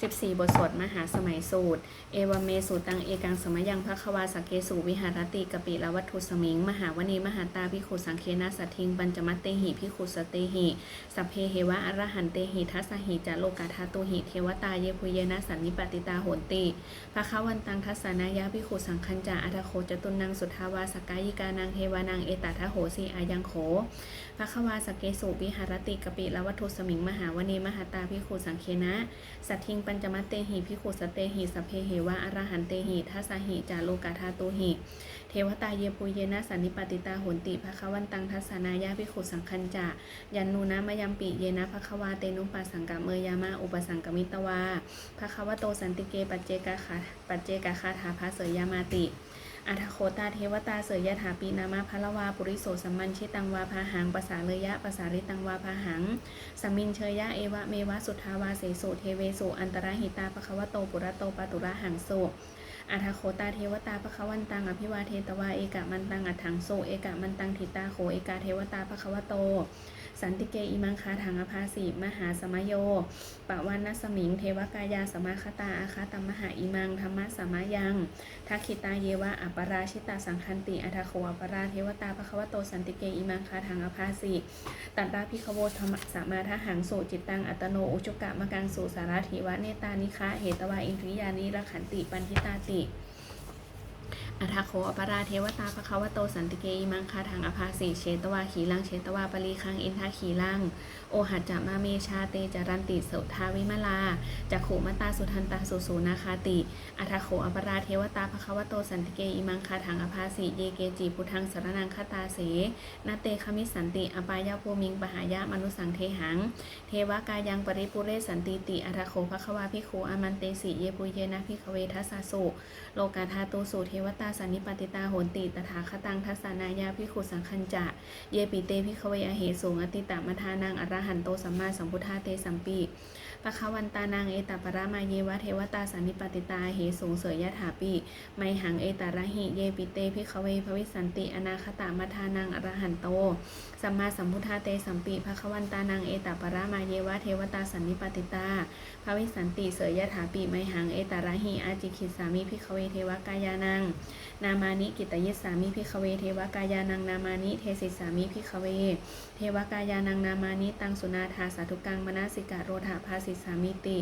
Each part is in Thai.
14 บทสวดมหาสมัยสูตร เอวเมสูตังเอกังสมยังพระควาสกเกสุวิหารติกปิละวัตถุสมิง มหาวณีมหาตาพิขุสังเคนะสัททิงปัญจมัตเตหิพิขุสเตหิสัพเพเหวะอรหันเตหิทัสหิจาโลกาธาตุหิเทวตาเยพุเยนะสันนิปติตาโหนติพระควันตังทัสนายาพิขุสังคัญจาอัตโคจตุนังสุทาวาสกายิกานังเทวานังเอตัทโหสีอายังโขพระควาสกเกสุวิหารติกปิละวัตถุสมิง มหาวณีมหาตาพิขุสังเคนะสัททิงปัญจมัตเตหิพิโคสเตหิสพเพเหวะอรหันเตหิทัสหิจาโลกาธาตุหิเทวตาเยปุเยนะสันนิปติตาโหนติภควันตังทัสนายาพิโคสังคัญจะยันนูนะมยัมปิเยนะภควาเตนุปัสสังกะเมยามาอุปสังกมิตวาภควโตสันติเกปัจเจกาคาปัจเจกาคาถาภาเสยยามาติ อัทโคตาเทวตาเสยยถาปีนามาพะละวาปุริโสสัมมันชิตังวาพาหังปสาเลยะปสาริตังวาพาหังสมินเชยยะเอวะเมวะสุทธาวาเสโสเทเวโสอันตรหิตาปะคะวะโตปุระโตปะตุระหังโสอัทโคตาเทวตาปะคะวันตังอภิวาเทตวาเอกะมันตังอัถังโสเอกะมันตังทิตาโขเอกาเทวตาปะคะวะโต สันติเกอิมังคาถังอภาสีมหาสมโยปะวันนสมิง เทวกายาสมาคตาอาคาตมหาอิมังธรรมะสมายังทักขิตาเยวะอัปราชิตาสังคันติอัทโคอัปราเทวตาปะคะวโตสันติเกอิมังคาถังอภาสีตัดราพิคโวธรรมสามาทหังสุจิตตังอัตโนอุจุกะมะกังสุสารถิวะเนตานิคะเหตวาอินทริยานิรขันติปันทิตาติ อัทโคอปราเทวตาภควโตสันติเกอิมังคาทางอภาสีเชตวาขีลังเชตวาปรีคังอินทาขีลัง โอหัจจะมาเมชาเตจารันติสุทาวิมลาจักขุมตาสุทันตาสุสูนาคาติอัทโคอปราเทวตาภควโตสันติเกอิมังคาทางอภาสีเยเกจิพุทังสารนังคตาเสนาเตคมิสันติอปายาภูมิงปหายะมนุสังเทหัง เทวกายังปริปุเรสันติติอัทโคภควาพิโคอามันเตสิเยปุเยนะพิคเวทัสสุโลกาธาตุสูเทวตาสันนิปติตาโหนติตถาคตังทัสานายาพิขุสังคัญจะ เยปิเตพิคเวอเหสูงอติตามทานังอรหันโตสัมมาสัมพุทธาเตสัมปี ปะควันตานางเอตปรามาเยวะเทวตาสันนิปติตาเหสูงเสยยะถาปิไมหังเอตระหิเยปิเตพิคเวภวิสันติอนาคตามทานังอรหันโตสัมมาสัมพุทธาเตสัมปีภควันตานางเอตปรามาเยวะเทวตาสันนิปติตาภวิสันติเสยยะถาปิไมหังเอตระหิอาจิคิสามิพิคเวเทวกายานัง นามานิกิตยิสามิพิคเวเทวกายานังนามานิเทศิสามิพิคเว เทวกายานังนามานิตังสุนาถาสาธุกังมนาสิกะโรธาภาสิสามิติ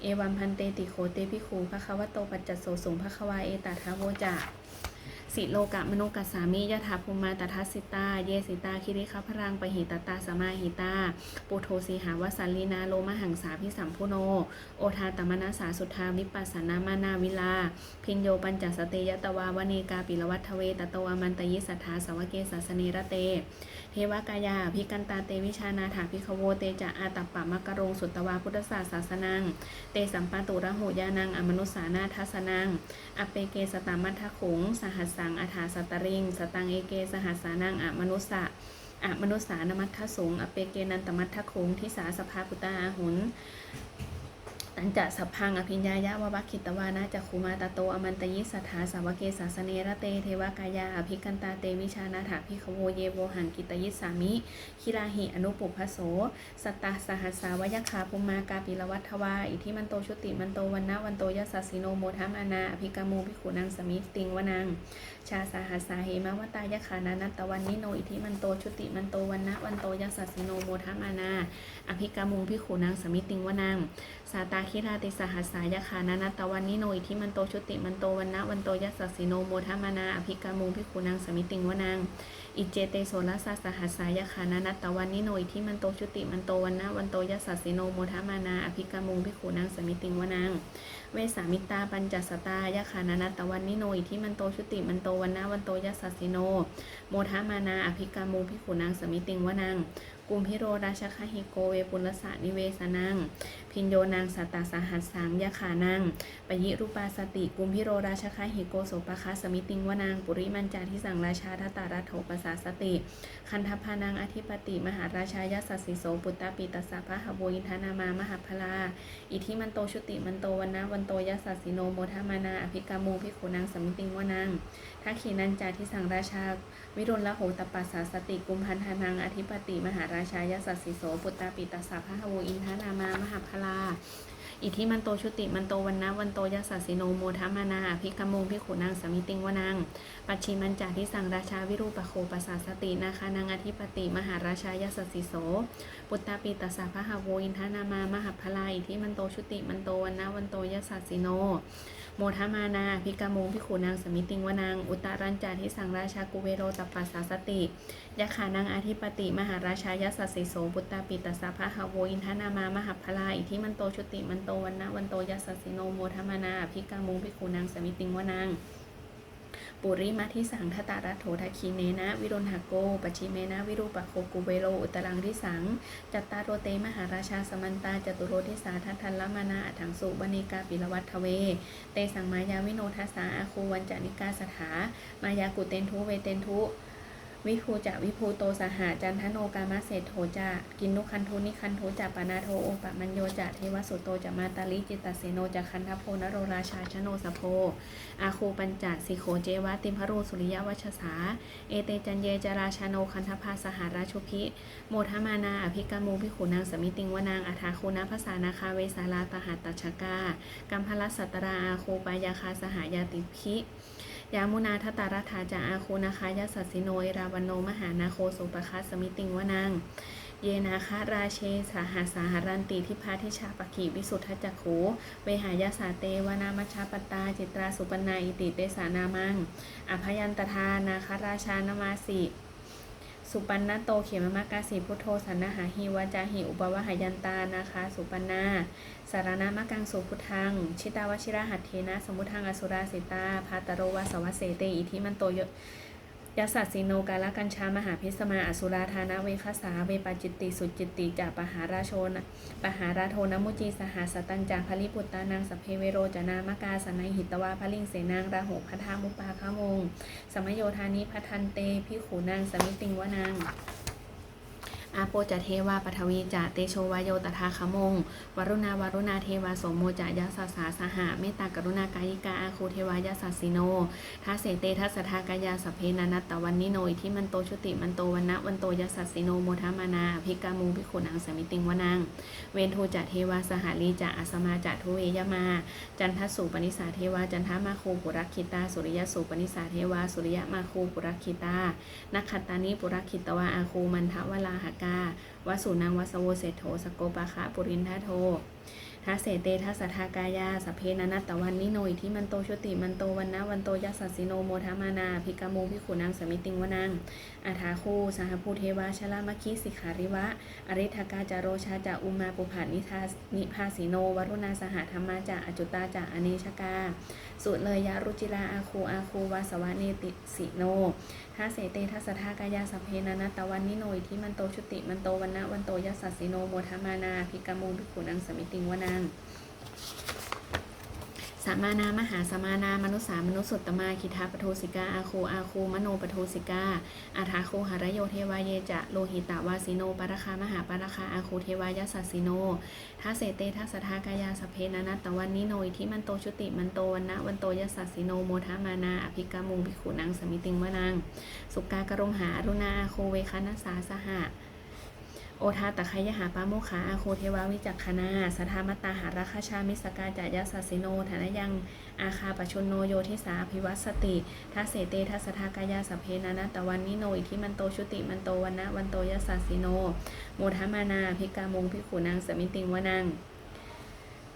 เอวัมพันเตติโคเตพิคูภควโตปัจจโสสงพระควาเอตถาโวจา สิโลกะมโนกัสสามิยะถาภูมาตทัสสิตา เยสิตา คิริคพรังปหิตตาสมาหิตา ปุโทสีหาวสันลีนาโลมหังสาพิสัมพุโน โอทาตมนาสาสุทาวิปัสสนามานาวิลา พินโยปัญจสเตยตวาวเนกาปิลวัตทเวตตวามันตยิสัทธาสวเกสัสเนระเต เทวกายาพิกันตาเตวิชานาถาพิคโวเตจะอาตัปปะมะกะรงสุตวาพุทธศาสสนัง เตสัมปะตุระหูยานังอมนุสานาทัสนังอเปเกสตามัทขุงสหัสสังอาถาสตริง สตังเอเก สหัสานังอะมนุสะอะมนุสานมัททสงอเปเกนันตมัททะขุงทิสาสภาปุตตาหุน ตันจะสัพพังอภิญญายะวะบัคคิตวานะจักขุมาตาโตอมันตยิสัทธาสาวเกสาสเนระเตเทวกายาอภิกันตาเตวิชานาถาพิคโวเยโวหังกิตยิสสามิคิราหิอนุปุพโสสตตาสหัสสาวยคาภุมากาปิลวัตถวาอิทิมันโตชุติมันโตวันนะวันโตยัสสสิโนโมทัมอานาอภิกามูพิขุนังสมิติงวนังชาสาหัสสาเหมวตายคานานัตตวันนิโนอิทิมันโตชุติมันโตวันนะวันโตยัสสสิโนโมทัมอานาอภิกามูพิขุนังสมิติงวนังสาตาคิราติสหัสสายคานานัตตวันนิโนอิทิมันโตชุติมันโตวันนะวันโตยัสสสิโนโมทมานาอภิกามูพิขุนังสมิติงวนังอิเจเตโสลัสสะสหัสสายคานานัตตวันนิโนอิทิมันโตชุติมันโตวันนะวันโตยัสสสิโนโมทมานาอภิกามูพิขุนังสมิติงวนังเวสามิตาปัญจสตายคานานัตตวันนิโนอิทิมันโตชุติมันโตวันนะวันโตยัสสสิโน โมทามานาอภิกามูพิขุนังสมิติงวนัง กุมพิโรราชคหิโกเวปุลสะนิเวสนัง พินโยนางสัตตาสหัสสามยาขานังปยิรูปาสติกุมพิโรราชคหิโกโสปะคะสมิติงวนางปุริมันจาทิสังราชาทตารัโถปสาสติ คันทพานังอธิปติ มหาราชายาสัสสิโสปุตตาปิตัสสะพะหะโวอินทานามามหาพลา อิทิมันโตชุติมันโตวันนะวันโตยัสสสิโนโมทามานาอภิกามูพิขุนางสมิติงวนางทักขีนันจาทิสังราชา วิรุณละโหตปัสสาสติกุมพันธานังอธิปติมหาราชายาสัสสิโสปุตตาปิตาสสะพะหะโวอินทานามามหาพลา อิทิมันโตชุติมันโตวันนะวันโตยัสสสิโนโมทามานาอภิกมุงพิขุนางสมิติงวนังปัจฉิมันจาทิสังราชาวิรูปโคปัสสาสตินาคานางอธิปติมหาราชายสสสิโส ปุตตาปิตสสะพะหาโวอินทานามามหาพลาอิทิมันโตชุติมันโตวันนะวันโตยัสสสิโนโมทามานาพิกามุงพิขุนางสมิติงวนางอุตตรัญจาทิสังราชากุเวโรตปัสสาสติยะขานางอาธิปติ มหาราชายสสสิโสปุตตาปิตสสะพะหาโวอินทานามามหาพลาอิทิมันโตชุติมันโตตวันนะวันโตยัสสสิโนโมทามานาพิกามุงพิขุนางสมิติงวนางปุริมาทิสังทตารัตโถทัคคีเนนะ วิรุณหโกปชิเมนะ วิรูปะโคกุเวโรอุตรังทิสัง จัตตารโรเตมหาราชาสมันตาจตุโรทิสาทัทธันละมานาอัฏฐังสุบณิกาปิลวัตทเว เตสังมายาวิโนทัสสาอาคูวันจานิกาสถามายากุเตนทุเวเตนทุ วิภูจะวิภูโตสหาจันทโนกามะเศรษโถจะกินนุคันทุนิคันทุจะปนาโทโอปะมัญโยจะเทวสุโตจะมาตาลิจิตตเสโนจะคันทโพนโรราชาชโนสโพอาคูปัญจสิโขเจวะติมพรูสุริยวัชสาเอเตจันเยจราชาโนคันทภาสหาราชุพิโมทมานาอภิกามูพิขุนางสมิติงวนางอัฐาคูนาภาษานาคาเวสาลาตหัตตชกากัมพลัสสัตราอาคูปายาคาสหายาติพิ ยามุนาทตารัฐาจาอาคูนาคายาสัสสิโนยราวันโนมหานาโคสุปคัสสมิติงวนางเยนาคาราเชสาหาสาหารันติทิพาทิชาปกิวิสุทธจักขูเวหายาสาเตวานามัชาปตตา จิตราสุปนาอิติเตสานามังอภยันตทานาคาราชานมาสิ สุปันนโตเขมมากาสีพุทโธสันนหาหิวาจาหิอุปวะหายันตานะคะ สุปันนาสารณามะกังสุพุทธัง ชิตาวชิระหัตเทนะ สมุทังอสุราสิตาพาตโรวาสวัสเสเตอิทิมันโตย ยัสสสิโนกาลกัญชามหาพิสมาอสุราธานาเวคสาเวปาจิตติสุจิตติจาปหาราโชนปหาราโทนมุจีสหาสตัญจาภลิปุตตานางสพเพเวโรจนามกาสนายหิตวาพลิงเสนางราหุพัทามุปาคามง สมโยธานิพัทันเตพิขูนางสมิติงวนาง อาโปจะเทวาปทวีจะเตโชวายโยตถาคมง วรุณาวรุณาเทวาโสมโมจะยะสสาสหะเมตตากรุณากายิกาอาคูเทวายะสัสสิโนทัสเสเตทัสสทากายาสเพนานัตตวันนิโนอิทิมันโตชุติมันโตวันนะวันโตยะสัสสิโนโมทามานาภิกามูภิกขุนังสมิติงวนางเวนโทจะเทวาสหาลีจะอัสมาจะทุเวยมา จันทสุปนิสาเทวาจันทมาคูปุรักขิตาสุริยสุปนิสาเทวาสุริยมาคูปุรักขิตานักขัตตานิปุรักขิตวาอาคูมันทวลาหกาวสุนางวสโวเศโธสโกปะคะปุรินทโท ทัสเสเตทัสสทากายาสเพนันตตวันนิโนอิทิมันโตชุติมันโตวันนะวันโตยัสสสิโนโมทามานาภิกามูพิขุนางสมิติงวนังอาถาคูสหภูเทวาชลามคิสิขาริวะอริทกาจาโรชาจาอุมาปุผานิทานิพาสิโนวรุณาสหธรรมาจาอจุตาจาอเนชกาสุเลยยะรุจิลาอาคูอาคูวาสวะเนติสิโนทัสเสเตทัสสทากายาสเพนานัตตวันนิโนอิทิมันโตชุติมันโตวันนะวันโตยัสสสิโนโมทามานาภิกามูพิขุนังสมิติงวนังสามานามหาสมานามนุษสามนุษสุตตมาคิทาปโทสิกาอาคูอาคูมโนปโทสิกาอาทาคูหารโยเทวายเยจะโลหิตาวาสิโนปรคามหาปรคาอาคูเทวายสัสสิโนทัเสเตทัสทากายาสเพนนัตตวันนิโนอิทิมันโตชุติมันโตวันนะวันโตยัสสสิโนโมทามานาอภิกามูภิกขุนังสมิติงวนังสุกากรมหารุณาอาคูเวคานัสสาสหะ โอทาตะคายหาปาโมขาอาโคเทวาวิจักขณาสัทธามตตาหาราคาชามิสกาจายาสัสิโนฐานยัง อาคาปชนโนโยทิสาภิวัสสติทัสเสเตทัสทากายาสเพนานะตะวันนิโนอิทิมันโตชุติมันโตวันนะวันโตยสัสสิโน โมทามานาภิกามงภิกขุนางสมิติงวนัง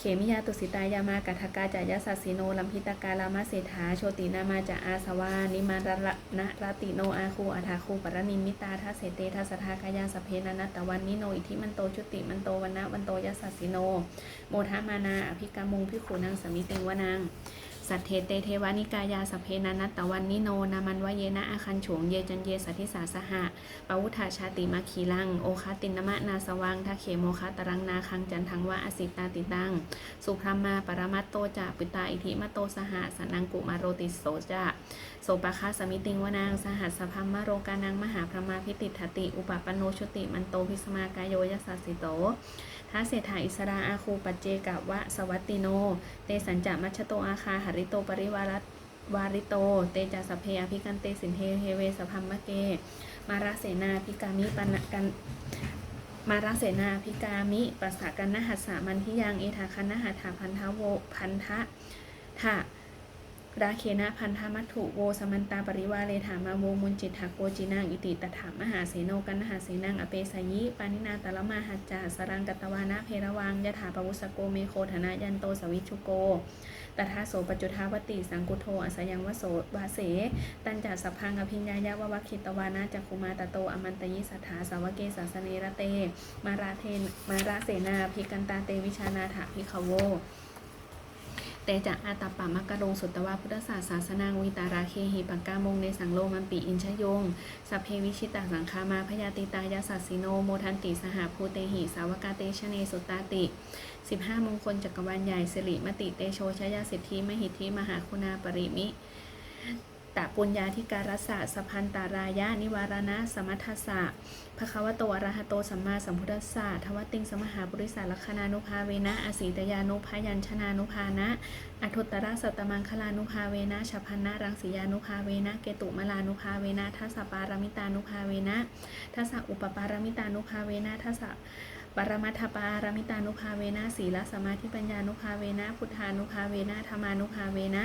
เขมิยาตุสิตายามากัทกาจายาสัสสิโนลัมพิตากาลามาเศรษฐาโชตินามาจาอาสวานิมาระนะรติโนอาคูอาทาคูปรนิมิตาทัสเสเตทัสทากายาสเพนานัตะวันนิโนอิทิมันโตชุติมันโตวันนะวันโตยสัสสิโน โมทามานาอภิกามุงพิขุนังสมิติงวนัง สัทเทเตเทวานิกายาสเพนานัตตวันนิโนนามันวเยนะอาคันโฉงเยจันเยสัทธิสาสหะปวุธาชาติมาคีลัง โอคาตินนมะนาสวังทาเขโมคาตรังนาคังจันทังวะอสิตาติตัง สุพรมมาปรมัตโตจะปิตาอิทิมโตสหสนังกุมาโรติโสจะโสปะคาสมิติงวนางสหัสสพัมมโรกานังมหาพรมาพิติทติ อุปปโนชุติมันโตพิสมากายโยยัสสสิโตท้าเศรษฐาอิสราอาคูปัจเจกะวะสวัตติโน เตสัญจะมัชโตอาคาหรริโตปริวารัตวาริโต เตจัสเพอภิกันเตสินเทเทเวสพัมมะเก มาราเสนาพิกามิปันกันมาราเสนาพิกามิปัสสะกันนหัสสามันทิยังเอธาคันนหัตถาพันทะโวพันทะทะราเคนะพันธมัตถุโวสมันตาปริวาเลถามาโวมุนจิตถาโกจินังอิติตถามหาเสโนกันนหาเสนังอเปสายิ ปานินาตละมาหัจจาสรังกตวานะเพระวังยะถาปวุสโกเมโคธนะยันโตสวิชุโก ตถาโสปจจุทาวติสังกุโทอสยังวโสวาเส ตันจัสัพพังอภิญญายาววัคิตวานาจักคุมาตโตอมันตยิสัทธาสาวเกสาสเนระเต มาราเทนมาราเสนาภิกันตาเตวิชานาถาภิกขโว แตจะอาตาปามะกะลงสุตวะพุทธศาสาสนางวิตาราเคหิปังกามงในสังโลมันปีอินชยงสัพเพวิชิตาสังคามาพยาติตายาสัสสิโนโมทันติสหภูเตหิสาวกาเตชเนสุตตาติ 15 มงคลจักรวาลใหญ่สิริมติเตโชชยาสิทธิมหิทธิมหาคุณาปริมิ ตะปุญญาธิการสะสะพันตารายะ นิวารณะสมัทธสสะภควโตอรหะโตสัมมาสัมพุทธัสสะทวติงสมหาบริสาลักษณานุภาเวนะ อสีตยานุพยัญชนานุภานะอทุตระสัตตมังคลานุภาเวนะฉัพันนะรังสียานุภาเวนะ เกตุมลานุภาเวนะทัสปารมิตานุภาเวนะทัสอุปปารมิตานุภาเวนะทัสปรมัทปารมิตานุภาเวนะ ศีลสมาธิปัญญานุภาเวนะ พุทธานุภาเวนะธรรมานุภาเวนะ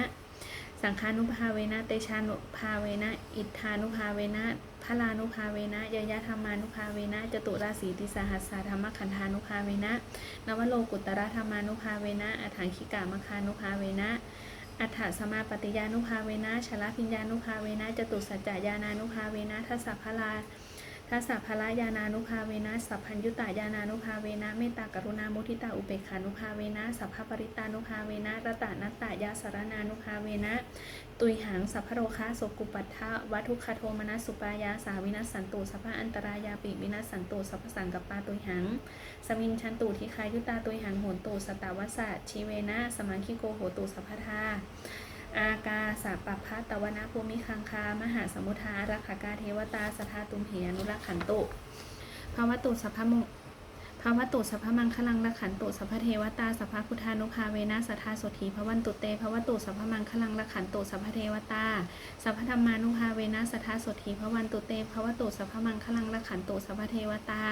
สังฆานุภาเวนะเตชานุภาเวนะ อิทธานุภาเวนะพระลานุภาเวนะยยะธรรมานุภาเวนะจตุราศีติสหัสสาธรรมขันธานุภาเวนะ นวโลกุตระธรรมานุภาเวนะ อัฏฐังคิกามคานุภาเวนะ อัฏฐสมาปฏิยานุภาเวนะชลพิญญานุภาเวนะจตุสัจจายานานุภาเวนะทัสสะพลา ทัสสะภละยานานุภาเวนะสัพพัญยุตายานานุภาเวนะเมตตากรุณามุทิตาอุเบกขานุภาเวนะสัพพปริตานุภาเวนะรตานัตตายาสารนานุภาเวนะ ตุยหังสัพพโรคาโสกุปัฏฐะวัตุคโทมนัสสุปายาสาวินัสสันตุสัพพะอันตรายาปิวินัสสันตุสัพพสังกปาตุยหังสมินชันตุทิคายุตาตุยหังโหนตุสตาวสะชีเวนะสมังคิโกโหตุสัพพทา อากาสาปปพัตตวนาภูมิคังคา มหาสมุทารักขากาเทวตาสทาตุมเหอนุรักขันตุภาวตุสัพพมงภาวตุสัพพมังคลังรักขันตุสัพพเทวตาสัพพพุทธานุภาเวนะสัทธาโสธีภวันตุเตภวตุสัพพมังคลังรักขันตุสัพพเทวตาสัพพธรรมานุภาเวนะสัทธาโสธีภวันตุเตภวตุสัพพมังคลังรักขันตุสัพพเทวตา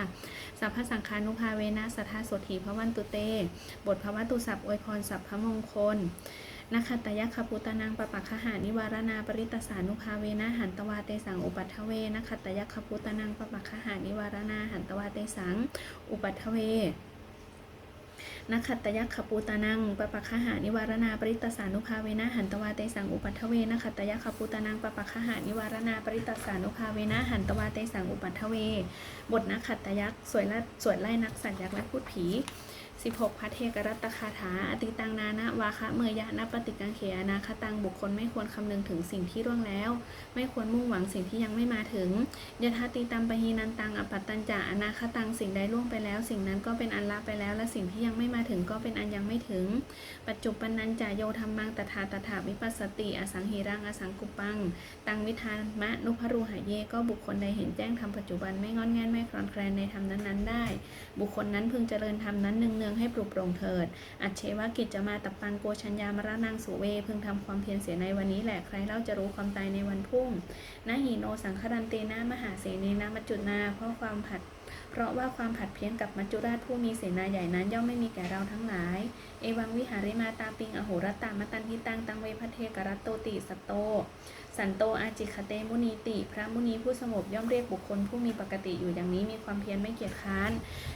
สัพพสังฆานุภาเวนะสัทธาโสธีภวันตุเต บทภวตุสัพอวยพรสัพพมงคล นาคัตตยคปุตนังปปักขหานิวารณาปริตสานุภาเวนะหันตวาเตสังอุปัทเวนาคัตตยคปุตนังปปักขหานิวารณาหันตวาเตสังอุปัทเวนาคัตตยคปูตานังปปักขหานิวารณาปริตสานุภาเวนะหันตวาเตสังอุปัทเวนาคัตตยคปูตานังปปักขหานิวารณาปริตสานุภาเวนะหันตวาเตสังอุปัทเว บทนักขัตยักสวยละสวยไล่นักสัตยักษ์และพูดผี 16พัทเทกรัตคาถาอติตังนานะวาคะเมยะนะปฏิกังเขยนาคตังบุคคลไม่ควรคำนึงถึงสิ่งที่ร่วงแล้ว ไม่ควรมุ่งหวังสิ่งที่ยังไม่มาถึงยะทาติตัมปะฮีนันตังอปัตตัญจะอนาคตังสิ่งใดล่วงไปแล้ว สิ่งนั้นก็เป็นอันละไปแล้ว และสิ่งที่ยังไม่มาถึงก็เป็นอันยังไม่ถึง ปัจจุบันนันจะโยธรรมังตถาตถาวิปัสสติ อสังหิรังอสังกุปัง ตังวิธานมะนุพรูหายเยก็บุคคลใดเห็นแจ้งธรรมปัจจุบันไม่งอนแงนไม่คลอนแคลนในธรรมนั้นๆได้ บุคคลนั้นพึงเจริญธรรมนั้นเนืองงให้ปลุกปลงเถิด อัจเชวกิจจะมาตับปังโกชัญญามรณังสุเว พึงทำความเพียรเสียในวันนี้แหละ ใครเล่าจะรู้ความตายในวันพรุ่งนาหีโนสังครันเตนะมหาเสนีนามัจจุนา เพราะความผัด เพราะว่าความผัดเพี้ยนกับมัจจุราชผู้มีเสนาใหญ่นั้นย่อมไม่มีแก่เราทั้งหลาย เอวังวิหาริมาตาปิง อโหรตามตันทิตัง ตังเวพเทกรัตโตติสตโต สันโตอาจิคเตมุนีติ พระมุนีผู้สงบย่อมเรียกบุคคลผู้มีปกติอยู่อย่างนี้มีความเพียรไม่เกียจค้าน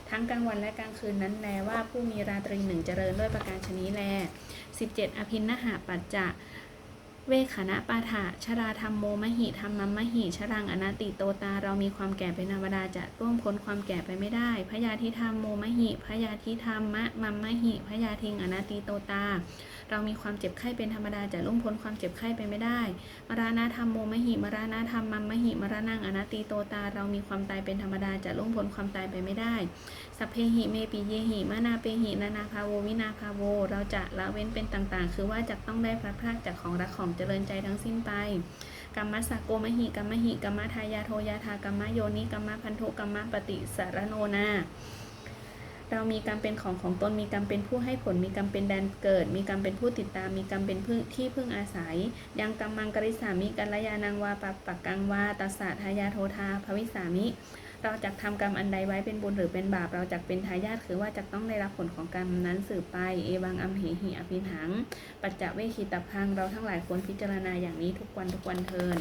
ทั้งกลางวันและกลางคืนนั้นแลว่าผู้มีราตรีหนึ่งเจริญด้วยประการชนี้แล 17 อภินนหาปัจจะ เวขณะปาฐะชราธรรมโมมหิธรรมมหิชรังอนาติโตตาเรามีความแก่เป็นธรรมดาจะร่วงพ้นความแก่ไปไม่ได้ พยาธิธรรมโมมหิพยาธิธรรมมะมัมมหิพยาทิงอนาติโตตา เรามีความเจ็บไข้เป็นธรรมดาจะล่วงพ้นความเจ็บไข้ไปไม่ได้ มราณธรรมโมมหิมราณธรรมมัมมหิมรณังอนาติโตตา เรามีความตายเป็นธรรมดาจะล่วงพ้นความตายไปไม่ได้สัพเพหิเมปิเยหิมานาเปหินานาภาโววินาภาโว เราจะละเว้นเป็นต่างๆ คือว่าจะต้องได้พลัดพรากจากของรักของเจริญใจทั้งสิ้นไปกรรมสกโกมหิกรรมหิกรรมทายาโทยาทากรรมโยนิกรรมพันธุกรรมปฏิสารโนนาเรามีกรรมเป็นของของตน มีกรรมเป็นผู้ให้ผล มีกรรมเป็นแดนเกิด มีกรรมเป็นผู้ติดตาม มีกรรมเป็นพึ่งที่พึ่งอาศัย ยังกรรมังกริสามิกัลยานังวาปะปักกังวาตัสสะทายาโทธาภวิสามิ เราจะทำกรรมอันใดไว้เป็นบุญหรือเป็นบาป เราจะเป็นทายาทคือว่าจะต้องได้รับผลของกรรมนั้นสืบไป เอวังอัมเหหิอภิหัง ปัจจเวคีตพัง เราทั้งหลายควรพิจารณาอย่างนี้ทุกวันทุกวันเทิน